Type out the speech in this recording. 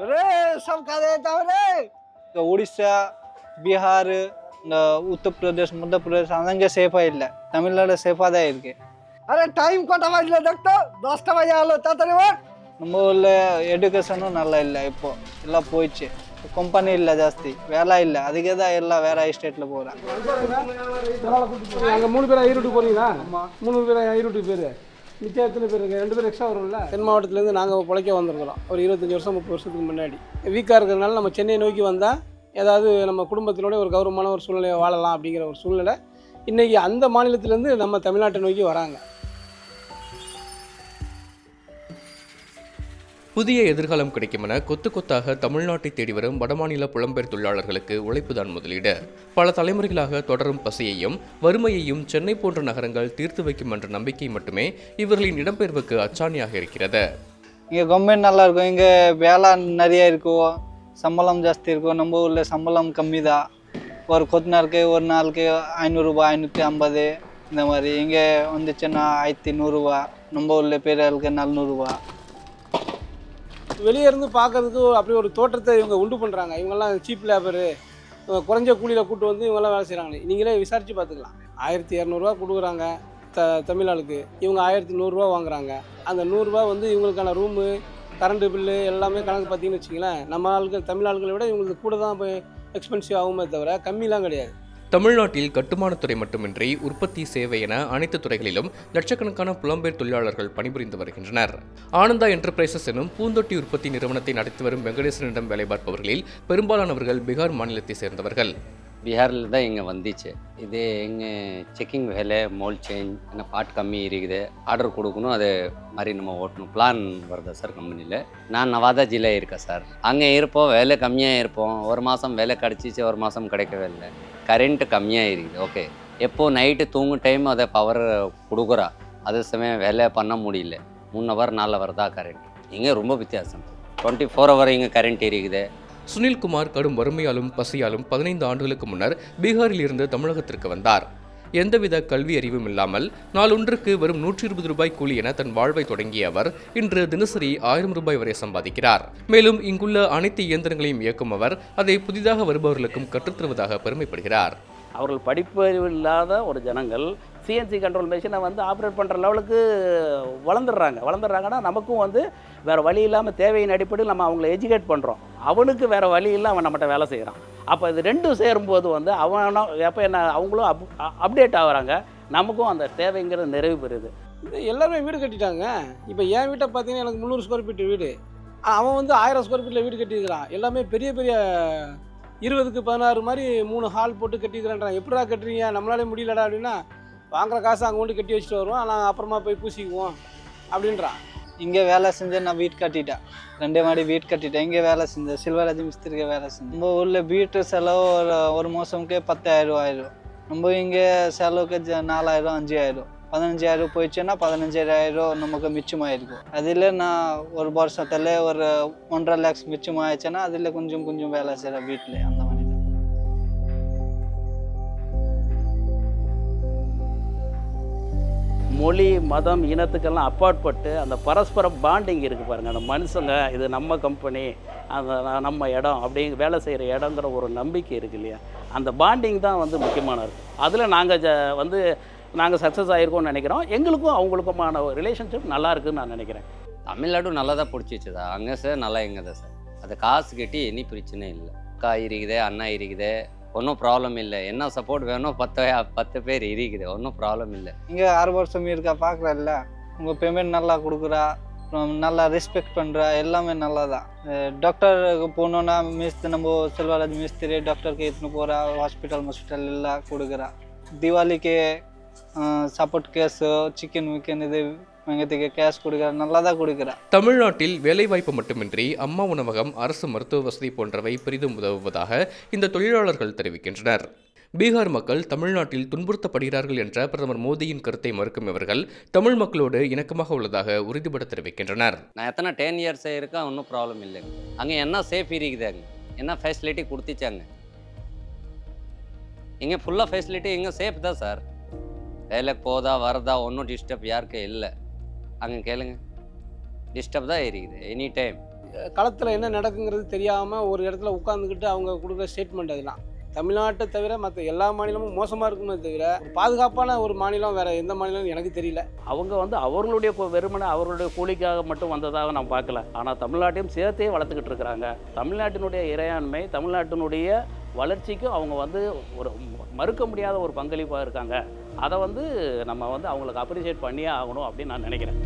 রে সব কাজে যেতে ஒடிசா பீகார் இந்த உத்தரப்பிரதேஷ் மத்தியப்பிரதேஷ் அங்கே சேஃபாக இல்லை தமிழ்நாடு சேஃபாக தான் இருக்கு அரே டைம் கோட்டை வாஜில் டாக்டர் தோஷ்ட வாஜி ஆளு நம்ம ஊரில் எஜுகேஷனும் நல்லா இல்லை இப்போ எல்லாம் போயிடுச்சு கம்பெனி இல்லை ஜாஸ்தி வேலை இல்லை அதுக்கே தான் எல்லாம் வேற ஸ்டேட்டில் போகிறேன் அங்கே மூணு பேர் ஐரூட்டு போகிறீங்களா மூணு பேர் ஐரூட்டு பேர் மிச்சம் எத்தனை பேர் ரெண்டு பேர் எக்ஸ்ட்ரா வரும்ல? தென் மாவட்டத்துலேருந்து நாங்கள் பிழைக்க வந்திருக்கிறோம். ஒரு இருபத்தஞ்சி வருஷம் முப்பது வருஷத்துக்கு முன்னாடி. வீக்காக இருக்கிறதுனால நம்ம சென்னை நோக்கி வந்தால் ஏதாவது நம்ம குடும்பத்தினோட ஒரு கௌரவமான ஒரு சூழ்நிலையை வாழலாம் அப்படிங்கிற ஒரு சூழ்நிலை. இன்றைக்கி அந்த மாநிலத்திலேருந்து நம்ம தமிழ்நாட்டை நோக்கி வராங்க. புதிய எதிர்காலம் கிடைக்கும் என கொத்து கொத்தாக தமிழ்நாட்டை தேடி வரும் வடமாநில புலம்பெயர் தொழிலாளர்களுக்கு உழைப்புதான் முதலீடு. பல தலைமுறைகளாக தொடரும் பசியையும் வறுமையையும் சென்னை போன்ற நகரங்கள் தீர்த்து வைக்கும் என்ற நம்பிக்கை மட்டுமே இவர்களின் இடம்பெயர்வுக்கு அச்சாணியாக இருக்கிறது. இங்கே கவர்மெண்ட் நல்லா இருக்கும். இங்கே வேலை நிறைய இருக்கும் சம்பளம் ஜாஸ்தி இருக்கும். நம்ம ஊரில் சம்பளம் கம்மி தான் ஒரு நாளுக்கு ஒரு நாளுக்கு ஐநூறுரூபா ஐநூற்றி ஐம்பது இந்த மாதிரி. இங்கே வந்துச்சுன்னா ஆயிரத்தி நூறுரூவா நம்ம ஊரில் பெரிய ஆளுக்கு நானூறுரூவா வெளியே இருந்து பார்க்கறதுக்கு ஒரு- அப்படி ஒரு தோற்றத்தை இவங்க உண்டு பண்ணுறாங்க இவங்கெல்லாம் சீப் லேபரு குறைஞ்ச கூலியில் கூட்டு வந்து இவங்கெல்லாம் வேலை செய்கிறாங்களே நீங்களே விசாரித்து பார்த்துக்கலாம். ஆயிரத்தி இரநூறுவா கொடுக்குறாங்க த தமிழ் ஆளுக்கு இவங்க ஆயிரத்தி நூறுரூவா வாங்குறாங்க. அந்த நூறுரூவா வந்து இவங்களுக்கான ரூமு கரண்ட்டு பில்லு எல்லாமே கணக்கு பார்த்தீங்கன்னு வச்சிங்களேன் நம்ம ஆளுக்கு தமிழ் ஆளுகளை விட இவங்களுக்கு கூட தான் போய் எக்ஸ்பென்சிவ் ஆகுமே தவிர கம்மிலாம் கிடையாது. தமிழ்நாட்டில் கட்டுமானத்துறை மட்டுமின்றி உற்பத்தி சேவை என அனைத்து துறைகளிலும் லட்சக்கணக்கான புலம்பெயர் தொழிலாளர்கள் பணிபுரிந்து வருகின்றனர். ஆனந்தா என்டர்பிரைசஸ் எனும் பூந்தொட்டி உற்பத்தி நிறுவனத்தை நடத்தி வரும் வெங்கடேசனிடம் வேலை பார்ப்பவர்களில் பெரும்பாலானவர்கள் பீகார் மாநிலத்தை சேர்ந்தவர்கள். பீகாரில் தான் இங்கே வந்துச்சு. இது எங்கே செக்கிங் வேலை மோல் சேஞ்ச் என்ன பார்ட் கம்மி இருக்குது. ஆர்டர் கொடுக்கணும் அது மாதிரி நம்ம ஓட்டணும். பிளான் வருதா சார் கம்பெனியில் நான் நவாதா ஜில்லா இருக்கேன் சார் அங்கே இருப்போம் வேலை கம்மியாக இருப்போம். ஒரு மாதம் வேலை கிடச்சிச்சு ஒரு மாதம் கிடைக்கவே இல்லை. கரண்ட் கம்மியாக இருக்குது ஓகே எப்போது நைட்டு தூங்கும் டைம் அதை பவர் கொடுக்குறா. அதே சமயம் வேலை பண்ண முடியல. மூணு ஹவர் நாலு ஹவர் தான் கரண்ட் இங்கே ரொம்ப வித்தியாசம். டுவெண்ட்டி ஃபோர் ஹவர் இங்கே கரண்ட் இருக்குது. சுனில்குமார் கடும் வறுமையாலும் பசியாலும் பதினைந்து ஆண்டுகளுக்கு முன்னர் பீகாரில் இருந்து தமிழகத்திற்கு வந்தார். எந்தவித கல்வி அறிவும் இல்லாமல் நாளொன்றுக்கு வரும் நூற்றி இருபது ரூபாய் கூலி என தன் வாழ்வை தொடங்கிய அவர் இன்று தினசரி ஆயிரம் ரூபாய் வரை சம்பாதிக்கிறார். மேலும் இங்குள்ள அனைத்து இயந்திரங்களையும் இயக்கும் அவர் அதை புதிதாக வருபவர்களுக்கும் கற்றுத்தருவதாக பெருமைப்படுகிறார். அவர்கள் படிப்பறிவு இல்லாத ஒரு ஜனங்கள் சிஎன்சி கண்ட்ரோல் மிஷினை வந்து ஆப்ரேட் பண்ணுற லெவலுக்கு வளர்ந்துடுறாங்க. வளர்ந்துடுறாங்கன்னா நமக்கும் வந்து வேறு வழி இல்லாமல் தேவையின் அடிப்படையில் நம்ம அவங்கள எஜுகேட் பண்ணுறோம் அவனுக்கு வேறு வழி இல்லை அவன் நம்மகிட்ட வேலை செய்கிறான் அப்போ இது ரெண்டும் சேரும்போது வந்து அவன் எப்போ என்ன அவங்களும் அப் அப்டேட் ஆகுறாங்க. நமக்கும் அந்த தேவைங்கிறது நிறைவு பெறுது. இது எல்லாருமே வீடு கட்டிட்டாங்க. இப்போ என் வீட்டை பார்த்தீங்கன்னா எனக்கு முந்நூறு ஸ்கொயர் ஃபீட் வீடு. அவன் வந்து ஆயிரம் ஸ்கொயர் ஃபீட்டில் வீடு கட்டியிருக்கிறான். எல்லாமே பெரிய பெரிய இருபதுக்கு பதினாறு மாதிரி மூணு ஹால் போட்டு கட்டியிருக்கிறான்றான். எப்படிடா கட்டுறீங்க? நம்மளாலே முடியலடா அப்படின்னா வாங்குற காசு அங்கே கொண்டு கட்டி வச்சுட்டு வருவோம். நாங்கள் அப்புறமா போய் பூசிக்குவோம். அப்படின்றான் இங்கே வேலை செஞ்சேன் நான் வீட் கட்டிட்டேன் ரெண்டே மாடி வீட் கட்டிட்டேன். இங்கே வேலை செஞ்சேன் சில்வராஜ் மிஸ்திரிக்கு வேலை செஞ்சேன் நம்ம ஊரில் வீட்டு செலவு ஒரு ஒரு மாதம்க்கே பத்தாயிரம் ஆயிரும். நம்ம இங்கே செலவுக்கு நாலாயிரம் அஞ்சாயிரம். பதினஞ்சாயிரம் போயிடுச்சுன்னா பதினஞ்சாயிரம் நமக்கு மிச்சமாயிருக்கும். அதில் நான் ஒரு வருஷத்துல ஒரு ஒன்றரை லேக்ஸ் மிச்சமாயிடுச்சுன்னா அதில் கொஞ்சம் கொஞ்சம் வேலை செய்கிறேன் வீட்டில் மொழி மதம் இனத்துக்கெல்லாம் அப்பாற்பட்டு அந்த பரஸ்பர பாண்டிங் இருக்குது பாருங்கள் அந்த மனுஷங்க இது நம்ம கம்பெனி அந்த நம்ம இடம் அப்படிங்க வேலை செய்கிற இடங்கிற ஒரு நம்பிக்கை இருக்கு இல்லையா? அந்த பாண்டிங் தான் வந்து முக்கியமானது அதில் நாங்கள் ஜ வந்து நாங்கள் சக்ஸஸ் ஆகிருக்கோம்னு நினைக்கிறோம். எங்களுக்கும் அவங்களுக்குமான ரிலேஷன்ஷிப் நல்லா இருக்குன்னு நான் நினைக்கிறேன். தமிழ்நாடு நல்லா தான் பிடிச்சிச்சுதா அங்கே சார் நல்லா எங்கே தான் சார் அது காசு கட்டி இனி பிரச்சனை இல்லை. அக்கா இருக்குது அண்ணா இருக்குதே ஒன்றும் ப்ராப்ளம் இல்லை. என்ன சப்போர்ட் வேணும் பத்து பத்து பேர் இருக்குது ஒன்றும் ப்ராப்ளம் இல்லை. இங்கே ஆறு வருஷம் இருக்கா பார்க்குறல்ல உங்கள் பேமெண்ட் நல்லா கொடுக்குறா. நல்லா ரெஸ்பெக்ட் பண்ணுறா எல்லாமே நல்லா தான் டாக்டருக்கு போகணுன்னா மிஸ்து நம்ம செல்வராஜ் மிஸ்திரி டாக்டருக்கு இட்டுன்னு போகிறா ஹாஸ்பிட்டல் ஹாஸ்பிட்டல் எல்லாம் கொடுக்குறா. தீபாவளிக்கு சப்போர்ட் கேஸு சிக்கன் விக்கன் இது வெங்கத்துக்கு கேஷ் கொடுக்குறா நல்லா தான் கொடுக்குறா தமிழ்நாட்டில் வேலைவாய்ப்பு மட்டுமின்றி அம்மா உணவகம் அரசு மருத்துவ வசதி போன்றவை பெரிதும் உதவுவதாக இந்த தொழிலாளர்கள் தெரிவிக்கின்றனர். பீகார் மக்கள் தமிழ்நாட்டில் துன்புறுத்தப்படுகிறார்கள் என்ற பிரதமர் மோடியின் கருத்தை மறுக்கும் இவர்கள் தமிழ் மக்களோடு இணக்கமாக உள்ளதாக உறுதிபட தெரிவிக்கின்றனர். நான் எத்தனை டென் இயர்ஸ் இருக்கேன் ஒன்றும் ப்ராப்ளம் இல்லைங்க. அங்கே என்ன சேஃப் இருக்குது அங்கே? என்ன ஃபெசிலிட்டி கொடுத்துச்சாங்க? இங்கே ஃபுல்லாக ஃபெசிலிட்டி இங்கே சேஃப் தான் சார். வேலைக்கு போதா வரதா ஒன்றும் டிஸ்டர்ப் யாருக்கும் இல்லை. அங்கே கேளுங்க. டிஸ்டர்ப் தான் இருக்குது எனி டைம் களத்தில் என்ன நடக்குங்கிறது தெரியாமல் ஒரு இடத்துல உட்காந்துக்கிட்டு அவங்க கொடுக்குற ஸ்டேட்மெண்ட் அதெல்லாம் தமிழ்நாட்டை தவிர மற்ற எல்லா மாநிலமும் மோசமாக இருக்குமே தவிர ஒரு பாதுகாப்பான ஒரு மாநிலம் வேற எந்த மாநிலம்னு எனக்கு தெரியல. அவங்க வந்து அவர்களுடைய வெறுமனே அவர்களுடைய கூலிக்காக மட்டும் வந்ததாக நான் பார்க்கல. ஆனால் தமிழ்நாட்டையும் சேர்த்தே வளர்த்துக்கிட்டு இருக்கிறாங்க. தமிழ்நாட்டினுடைய இறையாண்மை தமிழ்நாட்டினுடைய வளர்ச்சிக்கும் அவங்க வந்து ஒரு மறுக்க முடியாத ஒரு பங்களிப்பாக இருக்காங்க. அதை வந்து நம்ம வந்து அவங்களுக்கு அப்ரிஷியேட் பண்ணியே ஆகணும் அப்படின்னு நான் நினைக்கிறேன்.